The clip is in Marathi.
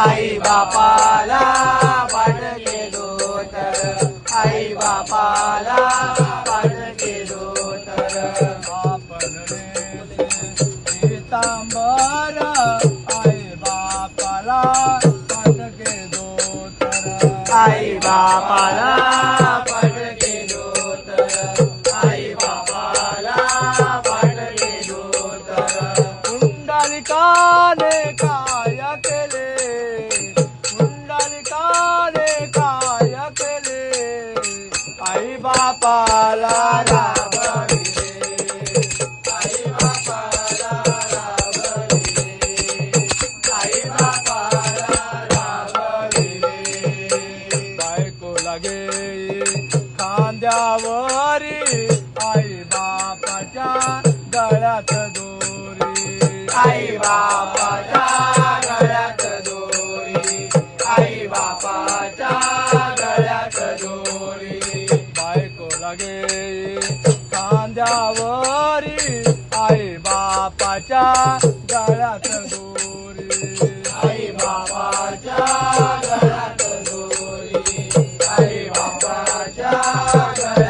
आई बापाला पाटके दोतर. आई बापाला आई बापाला पाडके दोतर आई बापाला पाडके दोतर कुंडलिकाने काय केले. कुंडलिकाने काय केले. आई बापाला राबविले लागे खांद्यावरी आई बापाच्या गळ्यात दोरी. आई बापाच्या गळ्यात दोरी. आई बापाच्या गळ्यात दोरी. बायको लागे खांद्यावरी आई बापाच्या गळ्यात Gaga.